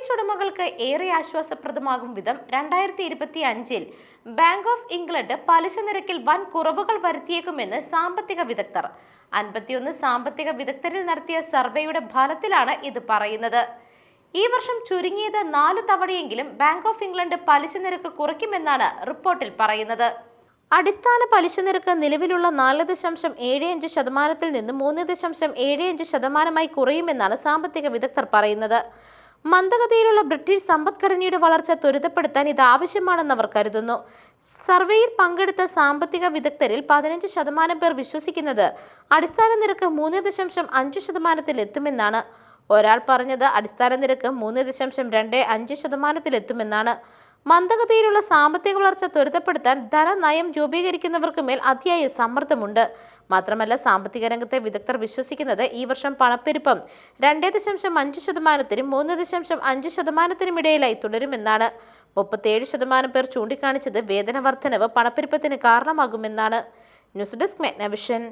Mortgage ഉടമകൾക്ക് ഏറെ ആശ്വാസപ്രദമാകും വിധം രണ്ടായിരത്തി ഇരുപത്തി അഞ്ചിൽ ബാങ്ക് ഓഫ് ഇംഗ്ലണ്ട് പലിശ നിരക്കിൽ വൻ കുറവുകൾ വരുത്തിയേക്കുമെന്ന് സാമ്പത്തിക വിദഗ്ധർ. അൻപത്തിയൊന്ന് സാമ്പത്തിക വിദഗ്ധരിൽ നടത്തിയ സർവേയുടെ ഫലത്തിലാണ് ഇത് പറയുന്നത്. ഈ വർഷം ചുരുങ്ങിയത് നാല് തവണയെങ്കിലും ബാങ്ക് ഓഫ് ഇംഗ്ലണ്ട് പലിശ നിരക്ക് കുറയ്ക്കുമെന്നാണ് റിപ്പോർട്ടിൽ പറയുന്നത്. അടിസ്ഥാന പലിശ നിരക്ക് നിലവിലുള്ള നാല് ദശാംശം ഏഴ് അഞ്ച് ശതമാനത്തിൽ നിന്ന് മൂന്ന് ദശാംശം ഏഴ് അഞ്ച് ശതമാനമായി കുറയുമെന്നാണ് സാമ്പത്തിക വിദഗ്ധർ പറയുന്നത്. മന്ദഗതിയിലുള്ള ബ്രിട്ടീഷ് സമ്പദ്ഘടനയുടെ വളർച്ച ത്വരിതപ്പെടുത്താൻ ഇത് ആവശ്യമാണെന്ന് അവർ കരുതുന്നു. സർവേയിൽ പങ്കെടുത്ത സാമ്പത്തിക വിദഗ്ധരിൽ പതിനഞ്ച് ശതമാനം പേർ വിശ്വസിക്കുന്നത് അടിസ്ഥാന നിരക്ക് മൂന്ന് ദശാംശം അഞ്ച് ശതമാനത്തിൽ എത്തുമെന്നാണ്. ഒരാൾ പറഞ്ഞത് അടിസ്ഥാന നിരക്ക് മൂന്ന് ദശാംശം രണ്ട് അഞ്ച് ശതമാനത്തിൽ എത്തുമെന്നാണ്. മന്ദഗതിയിലുള്ള സാമ്പത്തിക വളർച്ച ത്വരിതപ്പെടുത്താൻ ധനനയം രൂപീകരിക്കുന്നവർക്ക് മേൽ അതിയായ സമ്മർദ്ദമുണ്ട്. മാത്രമല്ല സാമ്പത്തിക രംഗത്തെ വിദഗ്ധർ വിശ്വസിക്കുന്നത് ഈ വർഷം പണപ്പെരുപ്പം രണ്ടേ ദശാംശം അഞ്ച് ശതമാനത്തിനും മൂന്ന് ദശാംശം അഞ്ച് ശതമാനത്തിനും ഇടയിലായി തുടരുമെന്നാണ്. മുപ്പത്തിയേഴ് ശതമാനം പേർ ചൂണ്ടിക്കാണിച്ചത് വേതന വർധനവ് പണപ്പെരുപ്പത്തിന് കാരണമാകുമെന്നാണ്. News desk മെഗ്നവിഷൻ